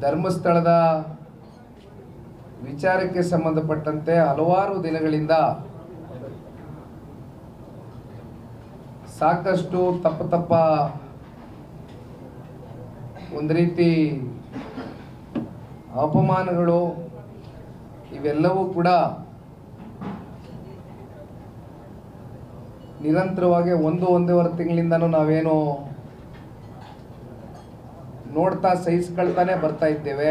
ಧರ್ಮಸ್ಥಳದ ವಿಚಾರಕ್ಕೆ ಸಂಬಂಧಪಟ್ಟಂತೆ ಹಲವಾರು ದಿನಗಳಿಂದ ಸಾಕಷ್ಟು ತಪ್ಪ ತಪ್ಪ ಒಂದು ರೀತಿ ಅಪಮಾನಗಳು ಇವೆಲ್ಲವೂ ಕೂಡ ನಿರಂತರವಾಗಿ ಒಂದು ಒಂದೂವರೆ ತಿಂಗಳಿಂದನೂ ನಾವೇನು ನೋಡ್ತಾ ಸಹಿಸ್ಕೊಳ್ತಾನೆ ಬರ್ತಾ ಇದ್ದೇವೆ.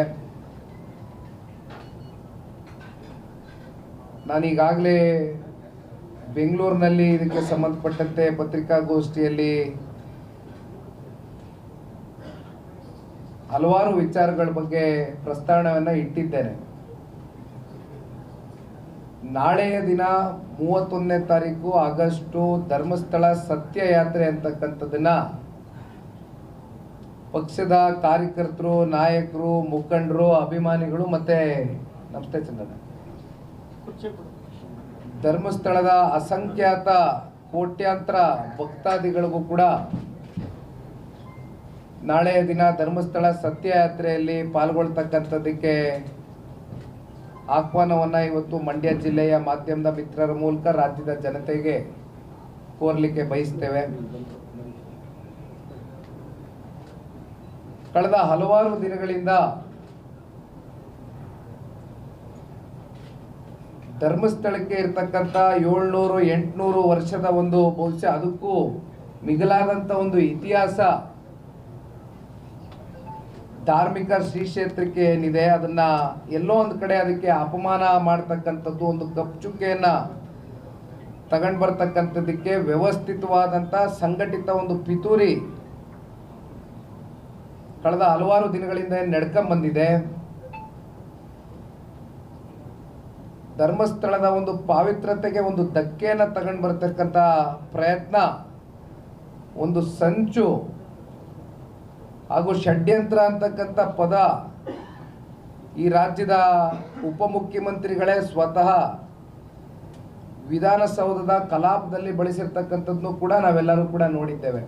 ನಾನೀಗಾಗಲೇ ಬೆಂಗಳೂರಿನಲ್ಲಿ ಇದಕ್ಕೆ ಸಂಬಂಧಪಟ್ಟಂತೆ ಪತ್ರಿಕಾಗೋಷ್ಠಿಯಲ್ಲಿ ಹಲವಾರು ವಿಚಾರಗಳ ಬಗ್ಗೆ ಪ್ರಸ್ತಾವನೆಯನ್ನು ಇಟ್ಟಿದ್ದೇನೆ. ನಾಳೆಯ ದಿನ ಮೂವತ್ತೊಂದನೇ ತಾರೀಕು ಆಗಸ್ಟು ಧರ್ಮಸ್ಥಳ ಸತ್ಯಯಾತ್ರೆ ಅಂತಕ್ಕಂಥದ್ದನ್ನ ಪಕ್ಷದ ಕಾರ್ಯಕರ್ತರು, ನಾಯಕರು, ಮುಖಂಡರು, ಅಭಿಮಾನಿಗಳು ಮತ್ತೆ ನಮಸ್ತೆ ಚಂದನ ಧರ್ಮಸ್ಥಳದ ಅಸಂಖ್ಯಾತ ಕೋಟ್ಯಾಂತರ ಭಕ್ತಾದಿಗಳಿಗೂ ಕೂಡ ನಾಳೆಯ ದಿನ ಧರ್ಮಸ್ಥಳ ಸತ್ಯಯಾತ್ರೆಯಲ್ಲಿ ಪಾಲ್ಗೊಳ್ತಕ್ಕಂಥದ್ದಕ್ಕೆ ಆಹ್ವಾನವನ್ನು ಇವತ್ತು ಮಂಡ್ಯ ಜಿಲ್ಲೆಯ ಮಾಧ್ಯಮದ ಮಿತ್ರರ ಮೂಲಕ ರಾಜ್ಯದ ಜನತೆಗೆ ಕೋರ್ಲಿಕ್ಕೆ ಬಯಸ್ತೇವೆ. ಕಳೆದ ಹಲವಾರು ದಿನಗಳಿಂದ ಧರ್ಮಸ್ಥಳಕ್ಕೆ ಇರ್ತಕ್ಕಂಥ ಏಳ್ನೂರು, ಎಂಟುನೂರು ವರ್ಷದ ಒಂದು ಬಹುಶಃ ಅದಕ್ಕೂ ಮಿಗಿಲಾದಂಥ ಒಂದು ಇತಿಹಾಸ ಧಾರ್ಮಿಕ ಶ್ರೀ ಕ್ಷೇತ್ರಕ್ಕೆ ಏನಿದೆ, ಅದನ್ನ ಎಲ್ಲೋ ಒಂದು ಕಡೆ ಅದಕ್ಕೆ ಅಪಮಾನ ಮಾಡ್ತಕ್ಕಂಥದ್ದು, ಒಂದು ಕಪ್ಚುಕೆಯನ್ನು ತಗೊಂಡು ಬರ್ತಕ್ಕಂಥದ್ದಕ್ಕೆ ವ್ಯವಸ್ಥಿತವಾದಂಥ ಸಂಘಟಿತ ಒಂದು ಪಿತೂರಿ ಕಳೆದ ಹಲವಾರು ದಿನಗಳಿಂದ ನಡ್ಕೊಂಡ್ ಬಂದಿದೆ ಧರ್ಮಸ್ಥಳದ ಒಂದು ಪಾವಿತ್ರತೆಗೆ ಒಂದು ಧಕ್ಕೆಯನ್ನು ತಗೊಂಡು ಬರ್ತಕ್ಕಂಥ ಪ್ರಯತ್ನ, ಒಂದು ಸಂಚು ಹಾಗೂ ಷಡ್ಯಂತ್ರ ಅಂತಕ್ಕಂಥ ಪದ ಈ ರಾಜ್ಯದ ಉಪಮುಖ್ಯಮಂತ್ರಿಗಳೇ ಸ್ವತಃ ವಿಧಾನಸೌಧದ ಕಲಾಪದಲ್ಲಿ ಬಳಸಿರ್ತಕ್ಕಂಥದ್ದನ್ನು ಕೂಡ ನಾವೆಲ್ಲರೂ ಕೂಡ ನೋಡಿದ್ದೇವೆ.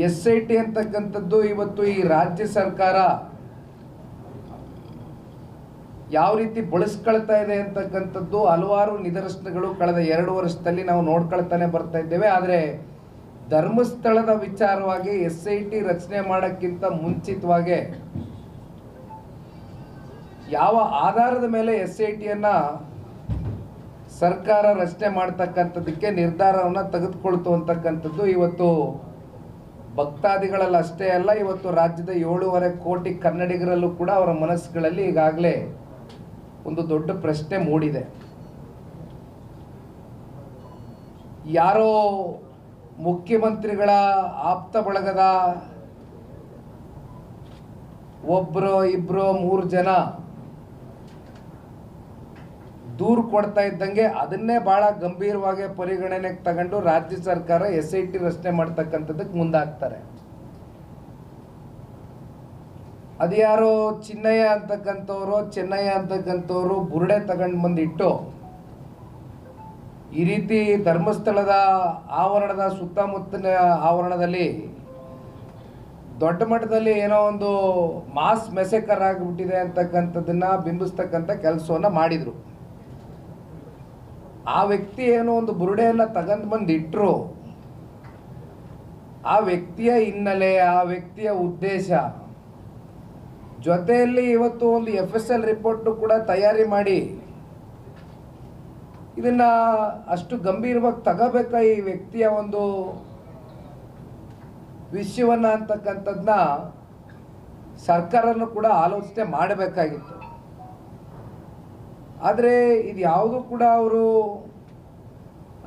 ಎಸ್ ಐ ಟಿ ಅಂತಕ್ಕಂಥದ್ದು ಇವತ್ತು ಈ ರಾಜ್ಯ ಸರ್ಕಾರ ಯಾವ ರೀತಿ ಬಳಸ್ಕೊಳ್ತಾ ಇದೆ ಅಂತಕ್ಕಂಥದ್ದು ಹಲವಾರು ನಿದರ್ಶನಗಳು ಕಳೆದ ಎರಡು ವರ್ಷದಲ್ಲಿ ನಾವು ನೋಡ್ಕೊಳ್ತಾನೆ ಬರ್ತಾ ಇದ್ದೇವೆ. ಆದರೆ ಧರ್ಮಸ್ಥಳದ ವಿಚಾರವಾಗಿ ಎಸ್ ಐ ಟಿ ರಚನೆ ಮಾಡೋಕ್ಕಿಂತ ಮುಂಚಿತವಾಗಿ ಯಾವ ಆಧಾರದ ಮೇಲೆ ಎಸ್ ಐ ಟಿಯನ್ನು ಸರ್ಕಾರ ರಚನೆ ಮಾಡ್ತಕ್ಕಂಥದ್ದಕ್ಕೆ ನಿರ್ಧಾರವನ್ನು ತೆಗೆದುಕೊಳ್ತು ಅಂತಕ್ಕಂಥದ್ದು ಇವತ್ತು ಭಕ್ತಾದಿಗಳಲ್ಲಿ ಅಷ್ಟೇ ಅಲ್ಲ, ಇವತ್ತು ರಾಜ್ಯದ ಏಳೂವರೆ ಕೋಟಿ ಕನ್ನಡಿಗರಲ್ಲೂ ಕೂಡ ಅವರ ಮನಸ್ಸುಗಳಲ್ಲಿ ಈಗಾಗಲೇ ಒಂದು ದೊಡ್ಡ ಪ್ರಶ್ನೆ ಮೂಡಿದೆ. ಯಾರೋ ಮುಖ್ಯಮಂತ್ರಿಗಳ ಆಪ್ತ ಬಳಗದ ಒಬ್ಬರು ಇಬ್ಬರು ಮೂರು ಜನ ದೂರು ಕೊಡ್ತಾ ಇದ್ದಂಗೆ ಅದನ್ನೇ ಬಹಳ ಗಂಭೀರವಾಗಿ ಪರಿಗಣನೆಗೆ ತಗೊಂಡು ರಾಜ್ಯ ಸರ್ಕಾರ ಎಸ್ ಐ ಟಿ ರಚನೆ ಮಾಡ್ತಕ್ಕಂಥದ್ದಕ್ಕೆ ಮುಂದಾಗ್ತಾರೆ. ಅದ್ಯಾರು ಚಿನ್ನಯ್ಯ ಅಂತಕ್ಕಂಥವ್ರು, ಚೆನ್ನಯ್ಯ ಅಂತಕ್ಕಂಥವ್ರು ಬುರುಡೆ ತಗೊಂಡು ಬಂದಿಟ್ಟು ಈ ರೀತಿ ಧರ್ಮಸ್ಥಳದ ಆವರಣದ ಸುತ್ತಮುತ್ತಲಿನ ಆವರಣದಲ್ಲಿ ದೊಡ್ಡ ಮಟ್ಟದಲ್ಲಿ ಏನೋ ಒಂದು ಮಾಸ್ ಮೆಸೆಕರ್ ಆಗಿಬಿಟ್ಟಿದೆ ಅಂತಕ್ಕಂಥದ್ದನ್ನ ಬಿಂಬಿಸ್ತಕ್ಕಂಥ ಕೆಲಸವನ್ನ ಮಾಡಿದ್ರು. ಆ ವ್ಯಕ್ತಿ ಏನೋ ಒಂದು ಬುರುಡೆಯನ್ನ ತಗೊಂಡು ಬಂದು ಇಟ್ರು ಆ ವ್ಯಕ್ತಿಯ ಹಿನ್ನೆಲೆ, ಆ ವ್ಯಕ್ತಿಯ ಉದ್ದೇಶ. ಜೊತೆಯಲ್ಲಿ ಇವತ್ತು ಒಂದು ಎಫ್ ಎಸ್ ಎಲ್ ರಿಪೋರ್ಟ್ ಕೂಡ ತಯಾರಿ ಮಾಡಿ. ಇದನ್ನ ಅಷ್ಟು ಗಂಭೀರವಾಗಿ ತಗೋಬೇಕಾ ಈ ವ್ಯಕ್ತಿಯ ಒಂದು ವಿಷಯವನ್ನ ಅಂತಕ್ಕಂಥದ್ದನ್ನ ಸರ್ಕಾರನೂ ಕೂಡ ಆಲೋಚನೆ ಮಾಡಬೇಕಾಗಿತ್ತು. ಆದರೆ ಇದು ಯಾವುದು ಕೂಡ ಅವರು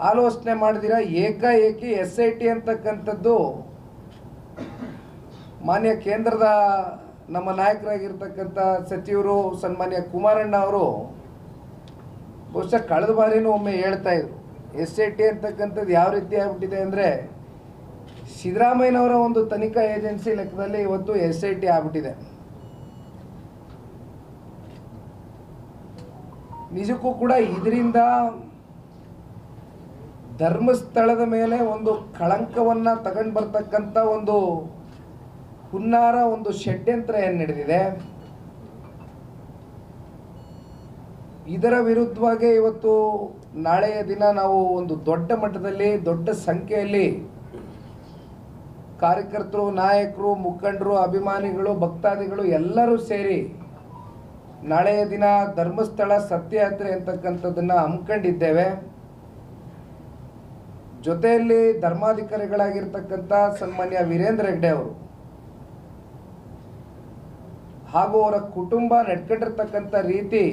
ಆಲೋಚನೆ ಮಾಡಿದಿರ? ಏಕಾಏಕಿ ಎಸ್ ಐ ಟಿ ಅಂತಕ್ಕಂಥದ್ದು ಮಾನ್ಯ ಕೇಂದ್ರದ ನಮ್ಮ ನಾಯಕರಾಗಿರ್ತಕ್ಕಂಥ ಸಚಿವರು ಸನ್ಮಾನ್ಯ ಕುಮಾರಣ್ಣ ಅವರು ಬಹುಶಃ ಕಳೆದ ಬಾರಿನೂ ಒಮ್ಮೆ ಹೇಳ್ತಾ ಇದ್ರು, ಎಸ್ ಐ ಟಿ ಅಂತಕ್ಕಂಥದ್ದು ಯಾವ ರೀತಿ ಆಗ್ಬಿಟ್ಟಿದೆ ಅಂದರೆ ಸಿದ್ದರಾಮಯ್ಯನವರ ಒಂದು ತನಿಖಾ ಏಜೆನ್ಸಿ ಲೆಕ್ಕದಲ್ಲಿ ಇವತ್ತು ಎಸ್ ಐ ಟಿ ಆಗ್ಬಿಟ್ಟಿದೆ. ನಿಜಕ್ಕೂ ಕೂಡ ಇದರಿಂದ ಧರ್ಮಸ್ಥಳದ ಮೇಲೆ ಒಂದು ಕಳಂಕವನ್ನು ತಗೊಂಡು ಬರ್ತಕ್ಕಂಥ ಒಂದು ಹುನ್ನಾರ, ಒಂದು ಷಡ್ಯಂತ್ರ ಏನು ನಡೆದಿದೆ. ಇದರ ವಿರುದ್ಧವಾಗಿ ಇವತ್ತು ನಾಳೆಯ ದಿನ ನಾವು ಒಂದು ದೊಡ್ಡ ಮಟ್ಟದಲ್ಲಿ, ದೊಡ್ಡ ಸಂಖ್ಯೆಯಲ್ಲಿ ಕಾರ್ಯಕರ್ತರು, ನಾಯಕರು, ಮುಖಂಡರು, ಅಭಿಮಾನಿಗಳು, ಭಕ್ತಾದಿಗಳು ಎಲ್ಲರೂ ಸೇರಿ ನಾಳೆಯ ದಿನ ಧರ್ಮಸ್ಥಳ ಸತ್ಯಯಾತ್ರೆ ಅಂತಕ್ಕಂಥದ್ದನ್ನು ಹಮ್ಮಿಕೊಂಡಿದ್ದೇವೆ ಜೊತೆಯಲ್ಲಿ ಧರ್ಮಾಧಿಕಾರಿಗಳಾಗಿರ್ತಕ್ಕಂಥ ಸನ್ಮಾನ್ಯ ವೀರೇಂದ್ರ ಹೆಗ್ಡೆ ಅವರು ಹಾಗೂ ಅವರ ಕುಟುಂಬ ನಡ್ಕೊಂಡಿರ್ತಕ್ಕಂಥ ರೀತಿ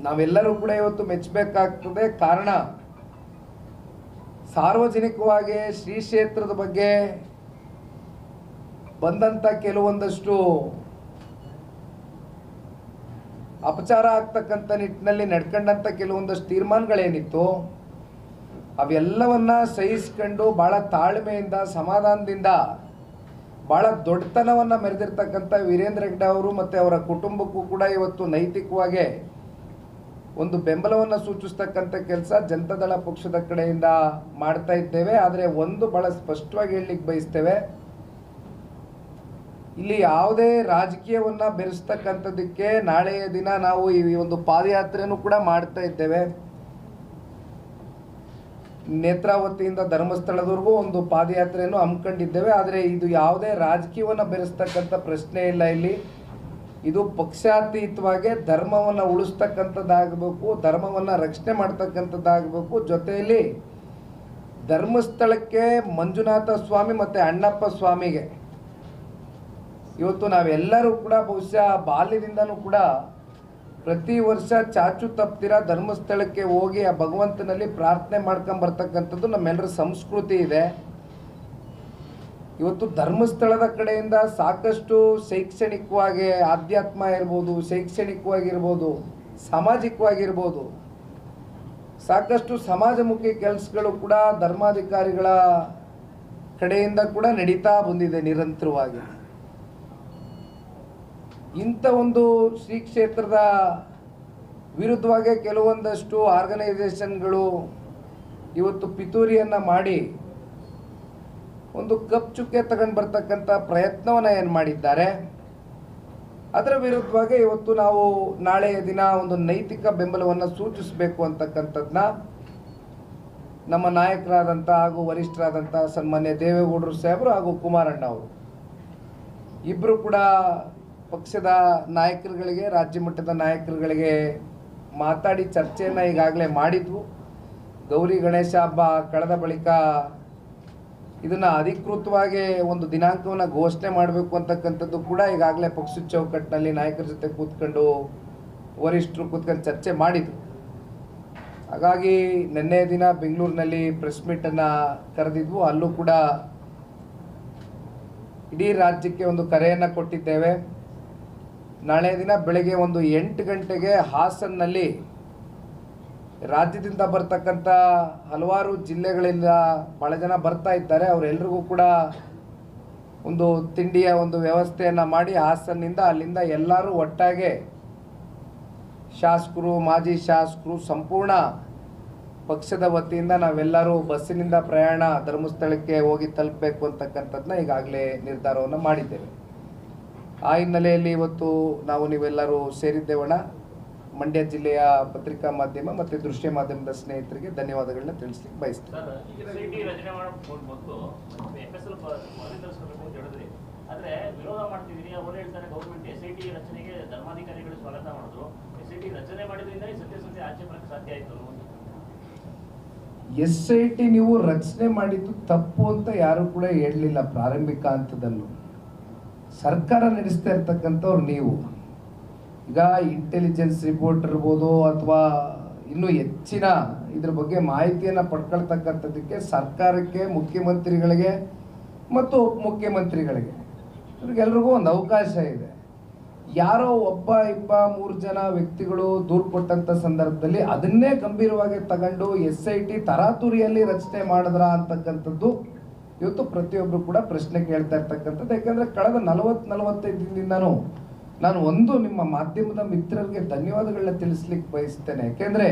ನಾವೆಲ್ಲರೂ ಕೂಡ ಇವತ್ತು ಮೆಚ್ಚಬೇಕಾಗ್ತದೆ. ಕಾರಣ ಸಾರ್ವಜನಿಕವಾಗಿ ಶ್ರೀ ಕ್ಷೇತ್ರದ ಬಗ್ಗೆ ಬಂದಂಥ ಕೆಲವೊಂದಷ್ಟು ಅಪಚಾರ ಆಗ್ತಕ್ಕಂಥ ನಿಟ್ಟಿನಲ್ಲಿ ನಡ್ಕೊಂಡಂಥ ಕೆಲವೊಂದಷ್ಟು ತೀರ್ಮಾನಗಳೇನಿತ್ತು, ಅವೆಲ್ಲವನ್ನ ಸಹಿಸ್ಕೊಂಡು ಭಾಳ ತಾಳ್ಮೆಯಿಂದ, ಸಮಾಧಾನದಿಂದ ಭಾಳ ದೊಡ್ಡತನವನ್ನ ಮೆರೆದಿರ್ತಕ್ಕಂಥ ವೀರೇಂದ್ರ ಹೆಗ್ಡೆ ಅವರು ಮತ್ತು ಅವರ ಕುಟುಂಬಕ್ಕೂ ಕೂಡ ಇವತ್ತು ನೈತಿಕವಾಗಿ ಒಂದು ಬೆಂಬಲವನ್ನು ಸೂಚಿಸ್ತಕ್ಕಂಥ ಕೆಲಸ ಜನತಾದಳ ಪಕ್ಷದ ಕಡೆಯಿಂದ ಮಾಡ್ತಾ ಇದ್ದೇವೆ. ಆದರೆ ಒಂದು ಬಹಳ ಸ್ಪಷ್ಟವಾಗಿ ಹೇಳಲಿಕ್ಕೆ ಬಯಸ್ತೇವೆ. ಇಲ್ಲಿ ಯಾವುದೇ ರಾಜಕೀಯವನ್ನ ಬೆರೆಸ್ತಕ್ಕಂಥದ್ದಕ್ಕೆ ನಾಳೆಯ ದಿನ ನಾವು ಈ ಒಂದು ಪಾದಯಾತ್ರೆಯನ್ನು ಕೂಡ ಮಾಡ್ತಾ ಇದ್ದೇವೆ. ನೇತ್ರಾವತಿಯಿಂದ ಧರ್ಮಸ್ಥಳದವರೆಗೂ ಒಂದು ಪಾದಯಾತ್ರೆಯನ್ನು ಹಮ್ಮಿಕೊಂಡಿದ್ದೇವೆ. ಆದರೆ ಇದು ಯಾವುದೇ ರಾಜಕೀಯವನ್ನು ಬೆರೆಸ್ತಕ್ಕಂಥ ಪ್ರಶ್ನೆ ಇಲ್ಲ ಇಲ್ಲಿ. ಇದು ಪಕ್ಷಾತೀತವಾಗಿ ಧರ್ಮವನ್ನು ಉಳಿಸ್ತಕ್ಕಂಥದ್ದಾಗಬೇಕು, ಧರ್ಮವನ್ನು ರಕ್ಷಣೆ ಮಾಡ್ತಕ್ಕಂಥದ್ದಾಗಬೇಕು. ಜೊತೆಯಲ್ಲಿ ಧರ್ಮಸ್ಥಳಕ್ಕೆ ಮಂಜುನಾಥ ಸ್ವಾಮಿ ಮತ್ತು ಅಣ್ಣಪ್ಪ ಸ್ವಾಮಿಗೆ ಇವತ್ತು ನಾವೆಲ್ಲರೂ ಕೂಡ ಬಹುಶಃ ಬಾಲ್ಯದಿಂದನೂ ಕೂಡ ಪ್ರತಿ ವರ್ಷ ಚಾಚು ತಪ್ತಿರ ಧರ್ಮಸ್ಥಳಕ್ಕೆ ಹೋಗಿ ಆ ಭಗವಂತನಲ್ಲಿ ಪ್ರಾರ್ಥನೆ ಮಾಡ್ಕೊಂಡ್ ಬರ್ತಕ್ಕಂಥದ್ದು ನಮ್ಮೆಲ್ಲರ ಸಂಸ್ಕೃತಿ ಇದೆ. ಇವತ್ತು ಧರ್ಮಸ್ಥಳದ ಕಡೆಯಿಂದ ಸಾಕಷ್ಟು ಶೈಕ್ಷಣಿಕವಾಗಿ ಆಧ್ಯಾತ್ಮ ಇರ್ಬೋದು, ಶೈಕ್ಷಣಿಕವಾಗಿರ್ಬೋದು, ಸಾಮಾಜಿಕವಾಗಿರ್ಬೋದು, ಸಾಕಷ್ಟು ಸಮಾಜಮುಖಿ ಕೆಲಸಗಳು ಕೂಡ ಧರ್ಮಾಧಿಕಾರಿಗಳ ಕಡೆಯಿಂದ ಕೂಡ ನಡೀತಾ ಬಂದಿದೆ ನಿರಂತರವಾಗಿ. ಇಂಥ ಒಂದು ಶ್ರೀ ಕ್ಷೇತ್ರದ ವಿರುದ್ಧವಾಗಿ ಕೆಲವೊಂದಷ್ಟು ಆರ್ಗನೈಸೇಷನ್ಗಳು ಇವತ್ತು ಪಿತೂರಿಯನ್ನು ಮಾಡಿ ಒಂದು ಕಪ್ ಚುಕ್ಕೆ ತಗೊಂಡು ಬರ್ತಕ್ಕಂಥ ಪ್ರಯತ್ನವನ್ನು ಏನು ಮಾಡಿದ್ದಾರೆ. ಅದರ ವಿರುದ್ಧವಾಗಿ ಇವತ್ತು ನಾವು ನಾಳೆಯ ದಿನ ಒಂದು ನೈತಿಕ ಬೆಂಬಲವನ್ನು ಸೂಚಿಸಬೇಕು ಅಂತಕ್ಕಂಥದ್ದನ್ನ ನಮ್ಮ ನಾಯಕರಾದಂಥ ಹಾಗೂ ವರಿಷ್ಠರಾದಂಥ ಸನ್ಮಾನ್ಯ ದೇವೇಗೌಡರು ಸಾಹೇಬರು ಹಾಗೂ ಕುಮಾರಣ್ಣ ಅವರು. ಇಬ್ಬರು ಕೂಡ ಪಕ್ಷದ ನಾಯಕರುಗಳಿಗೆ, ರಾಜ್ಯ ಮಟ್ಟದ ನಾಯಕರುಗಳಿಗೆ ಮಾತಾಡಿ ಚರ್ಚೆಯನ್ನು ಈಗಾಗಲೇ ಮಾಡಿದ್ವು. ಗೌರಿ ಗಣೇಶ ಹಬ್ಬ ಕಳೆದ ಬಳಿಕ ಇದನ್ನು ಅಧಿಕೃತವಾಗಿ ಒಂದು ದಿನಾಂಕವನ್ನು ಘೋಷಣೆ ಮಾಡಬೇಕು ಅಂತಕ್ಕಂಥದ್ದು ಕೂಡ ಈಗಾಗಲೇ ಪಕ್ಷ ಚೌಕಟ್ಟಿನಲ್ಲಿ ನಾಯಕರ ಜೊತೆ ಕೂತ್ಕೊಂಡು ವರಿಷ್ಠರು ಕೂತ್ಕೊಂಡು ಚರ್ಚೆ ಮಾಡಿದರು. ಹಾಗಾಗಿ ನಿನ್ನೆ ದಿನ ಬೆಂಗಳೂರಿನಲ್ಲಿ ಪ್ರೆಸ್ ಮೀಟನ್ನು ಕರೆದಿದ್ವು. ಅಲ್ಲೂ ಕೂಡ ಇಡೀ ರಾಜ್ಯಕ್ಕೆ ಒಂದು ಕರೆಯನ್ನು ಕೊಟ್ಟಿದ್ದೇವೆ. ನಾಳೆ ದಿನ ಬೆಳಗ್ಗೆ ಒಂದು ಎಂಟು ಗಂಟೆಗೆ ಹಾಸನ್ನಲ್ಲಿ ರಾಜ್ಯದಿಂದ ಬರ್ತಕ್ಕಂಥ ಹಲವಾರು ಜಿಲ್ಲೆಗಳಿಂದ ಭಾಳ ಜನ ಬರ್ತಾ ಇದ್ದಾರೆ. ಅವರೆಲ್ರಿಗೂ ಕೂಡ ಒಂದು ತಿಂಡಿಯ ಒಂದು ವ್ಯವಸ್ಥೆಯನ್ನು ಮಾಡಿ ಹಾಸನ್ನಿಂದ ಅಲ್ಲಿಂದ ಎಲ್ಲರೂ ಒಟ್ಟಾಗೆ ಶಾಸಕರು, ಮಾಜಿ ಶಾಸಕರು ಸಂಪೂರ್ಣ ಪಕ್ಷದ ವತಿಯಿಂದ ನಾವೆಲ್ಲರೂ ಬಸ್ಸಿನಿಂದ ಪ್ರಯಾಣ ಧರ್ಮಸ್ಥಳಕ್ಕೆ ಹೋಗಿ ತಲುಪಬೇಕು ಅಂತಕ್ಕಂಥದ್ದನ್ನ ಈಗಾಗಲೇ ನಿರ್ಧಾರವನ್ನು ಮಾಡಿದ್ದೇವೆ. ಆ ಹಿನ್ನೆಲೆಯಲ್ಲಿ ಇವತ್ತು ನಾವು ನೀವೆಲ್ಲರೂ ಸೇರಿದ್ದೇವಣ ಮಂಡ್ಯ ಜಿಲ್ಲೆಯ ಪತ್ರಿಕಾ ಮಾಧ್ಯಮ ಮತ್ತು ದೃಶ್ಯ ಮಾಧ್ಯಮದ ಸ್ನೇಹಿತರಿಗೆ ಧನ್ಯವಾದಗಳನ್ನ ತಿಳಿಸ್ಲಿಕ್ಕೆ ಬಯಸ್ತೇನೆ. ಎಸ್ ಎಲ್ ಪರಿಹರಿಸಬೇಕು ಹೇಳಿದ್ರಿ. ಆದ್ರೆ ವಿರೋಧ ಮಾಡ್ತಿದ್ದೀರಿ ಅವ್ರು ಹೇಳ್ತಾರೆ ಗೌರ್ಮೆಂಟ್ ಎಸ್ ಐ ಟಿ ರಚನೆಗೆ ಧರ್ಮಾಧಿಕಾರಿಗಳು ಸ್ವಾಗತ ಮಾಡಿದ್ರು. ಎಸ್ ಐ ಟಿ ರಚನೆ ಮಾಡಿದ್ರಿಂದ ಈ ಸತ್ಯಾಸತ್ಯ ಆಚೆ ಬರಕ್ಕೆ ಸಾಧ್ಯ ಆಯ್ತು ಅನ್ನೋದು. ಎಸ್ ಐ ಟಿ ನೀವು ರಚನೆ ಮಾಡಿದ್ದು ತಪ್ಪು ಅಂತ ಯಾರು ಕೂಡ ಹೇಳಲಿಲ್ಲ ಪ್ರಾರಂಭಿಕ ಹಂತದಲ್ಲೂ. ಸರ್ಕಾರ ನಡೆಸ್ತಾ ಇರ್ತಕ್ಕಂಥವ್ರು ನೀವು. ಈಗ ಇಂಟೆಲಿಜೆನ್ಸ್ ರಿಪೋರ್ಟ್ ಇರ್ಬೋದು ಅಥವಾ ಇನ್ನೂ ಹೆಚ್ಚಿನ ಇದ್ರ ಬಗ್ಗೆ ಮಾಹಿತಿಯನ್ನು ಪಡ್ಕೊಳ್ತಕ್ಕಂಥದ್ದಕ್ಕೆ ಸರ್ಕಾರಕ್ಕೆ, ಮುಖ್ಯಮಂತ್ರಿಗಳಿಗೆ ಮತ್ತು ಉಪಮುಖ್ಯಮಂತ್ರಿಗಳಿಗೆ ಇವ್ರಿಗೆಲ್ರಿಗೂ ಒಂದು ಅವಕಾಶ ಇದೆ. ಯಾರೋ ಒಬ್ಬ, ಇಬ್ಬ, ಮೂರು ಜನ ವ್ಯಕ್ತಿಗಳು ದೂರು ಕೊಟ್ಟಂಥ ಸಂದರ್ಭದಲ್ಲಿ ಅದನ್ನೇ ಗಂಭೀರವಾಗಿ ತಗೊಂಡು ಎಸ್ ಐ ಟಿ ತರಾತುರಿಯಲ್ಲಿ ರಚನೆ ಮಾಡಿದ್ರ ಅಂತಕ್ಕಂಥದ್ದು ಇವತ್ತು ಪ್ರತಿಯೊಬ್ಬರು ಕೂಡ ಪ್ರಶ್ನೆ ಕೇಳ್ತಾ ಇರ್ತಕ್ಕಂಥದ್ದು. ಯಾಕಂದ್ರೆ ಕಳೆದ ನಲವತ್ತು ನಲವತ್ತೈದು ದಿನದಿಂದನೂ ನಾನು ಒಂದು ನಿಮ್ಮ ಮಾಧ್ಯಮದ ಮಿತ್ರರಿಗೆ ಧನ್ಯವಾದಗಳನ್ನ ತಿಳಿಸ್ಲಿಕ್ಕೆ ಬಯಸ್ತೇನೆ. ಯಾಕೆಂದ್ರೆ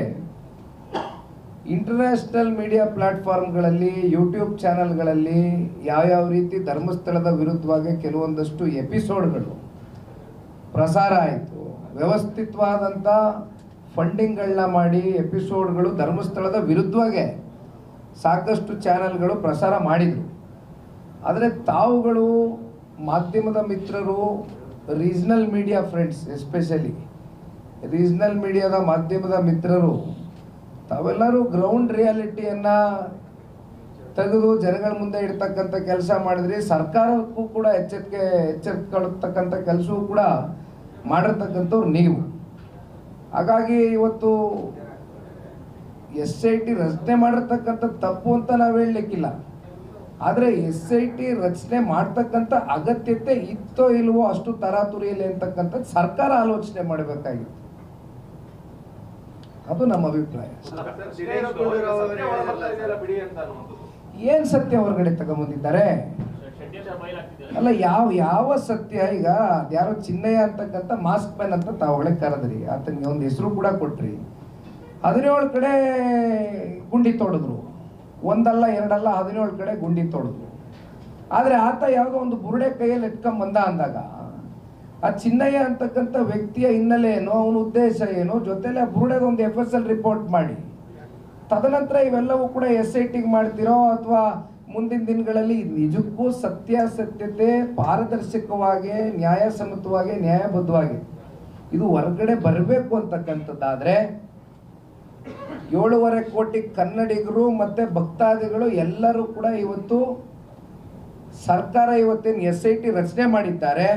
ಇಂಟರ್ನ್ಯಾಷನಲ್ ಮೀಡಿಯಾ ಪ್ಲಾಟ್ಫಾರ್ಮ್ಗಳಲ್ಲಿ ಯೂಟ್ಯೂಬ್ ಚಾನಲ್ಗಳಲ್ಲಿ ಯಾವ್ಯಾವ ರೀತಿ ಧರ್ಮಸ್ಥಳದ ವಿರುದ್ಧವಾಗಿ ಕೆಲವೊಂದಷ್ಟು ಎಪಿಸೋಡ್ಗಳು ಪ್ರಸಾರ ಆಯಿತು. ವ್ಯವಸ್ಥಿತವಾದಂಥ ಫಂಡಿಂಗ್ಗಳನ್ನ ಮಾಡಿ ಎಪಿಸೋಡ್ಗಳು ಧರ್ಮಸ್ಥಳದ ವಿರುದ್ಧವಾಗೆ ಸಾಕಷ್ಟು ಚಾನೆಲ್ಗಳು ಪ್ರಸಾರ ಮಾಡಿದರು. ಆದರೆ ತಾವುಗಳು ಮಾಧ್ಯಮದ ಮಿತ್ರರು regional media friends especially regional ಮೀಡಿಯಾದ ಮಾಧ್ಯಮದ ಮಿತ್ರರು, ತಾವೆಲ್ಲರೂ ಗ್ರೌಂಡ್ ರಿಯಾಲಿಟಿಯನ್ನು ತೆಗೆದು ಜನಗಳ ಮುಂದೆ ಇಡ್ತಕ್ಕಂಥ ಕೆಲಸ ಮಾಡಿದ್ರಿ ಸರ್ಕಾರಕ್ಕೂ ಕೂಡ ಎಚ್ಚರಿಕೆ, ಎಚ್ಚರಿಕೊಳ್ತಕ್ಕಂಥ ಕೆಲಸವೂ ಕೂಡ ಮಾಡಿರ್ತಕ್ಕಂಥವ್ರು ನೀವು. ಹಾಗಾಗಿ ಇವತ್ತು ಎಸ್ ಐ ಟಿ ರಚನೆ ಮಾಡಿರ್ತಕ್ಕಂಥ ತಪ್ಪು ಅಂತ ನಾವು ಹೇಳಲಿಕ್ಕಿಲ್ಲ. ಆದರೆ ಎಸ್ ಐ ಟಿ ರಚನೆ ಮಾಡ್ತಕ್ಕಂಥ ಅಗತ್ಯತೆ ಇತ್ತೋ ಇಲ್ವೋ ಅಷ್ಟು ತರಾತುರಿಯಲ್ಲಿ ಅಂತಕ್ಕಂಥದ್ದು ಸರ್ಕಾರ ಆಲೋಚನೆ ಮಾಡಬೇಕಾಗಿತ್ತು. ಅದು ನಮ್ಮ ಅಭಿಪ್ರಾಯ. ಏನು ಸತ್ಯ ಹೊರಗಡೆ ತಗೊಂಬಂದಿದ್ದಾರೆ? ಅಲ್ಲ ಯಾವ ಯಾವ ಸತ್ಯ ಈಗ? ಯಾರೋ ಚಿನ್ನಯ್ಯ ಅಂತಕ್ಕಂಥ ಮಾಸ್ಕ್ ಮ್ಯಾನ್ ಅಂತ ತಾವೊಳಗೆ ಕರೆದ್ರಿ. ಆತನಿಗೆ ಒಂದು ಹೆಸರು ಕೂಡ ಕೊಟ್ರಿ. ಹದಿನೇಳು ಕಡೆ ಗುಂಡಿ ತೋಡಿದ್ರು. ಒಂದಲ್ಲ, ಎರಡಲ್ಲ, ಹದಿನೇಳು ಕಡೆ ಗುಂಡಿ ತೊಡೆದು ಆದರೆ ಆತ ಯಾವುದೋ ಒಂದು ಬುರುಡೆ ಕೈಯಲ್ಲಿ ಎತ್ಕೊಂಡ್ ಬಂದ ಅಂದಾಗ, ಆ ಚಿನ್ನಯ್ಯ ಅಂತಕ್ಕಂಥ ವ್ಯಕ್ತಿಯ ಹಿನ್ನೆಲೆ ಏನು, ಅವನ ಉದ್ದೇಶ ಏನು, ಜೊತೆಲೆ ಆ ಬುರುಡೆದ ಒಂದು ಎಫ್ ಎಸ್ ಎಲ್ ರಿಪೋರ್ಟ್ ಮಾಡಿ. ತದನಂತರ ಇವೆಲ್ಲವೂ ಕೂಡ ಎಸ್ ಐ ಟಿಗೆ ಮಾಡ್ತಿರೋ ಅಥವಾ ಮುಂದಿನ ದಿನಗಳಲ್ಲಿ ನಿಜಕ್ಕೂ ಸತ್ಯಾಸತ್ಯತೆ ಪಾರದರ್ಶಕವಾಗಿ, ನ್ಯಾಯಸಮ್ಮತವಾಗಿ, ನ್ಯಾಯಬದ್ಧವಾಗಿ ಇದು ಹೊರಗಡೆ ಬರಬೇಕು ಅಂತಕ್ಕಂಥದ್ದಾದ್ರೆ ಏಳೂವರೆ ಕೋಟಿ ಕನ್ನಡಿಗರು ಮತ್ತೆ ಭಕ್ತಾದಿಗಳು ಎಲ್ಲರೂ ಕೂಡ ಇವತ್ತು ಸರ್ಕಾರ ಇವತ್ತಿನ ಎಸ್ ಐ ಟಿ ರಚನೆ ಮಾಡಿದ್ದಾರೆ.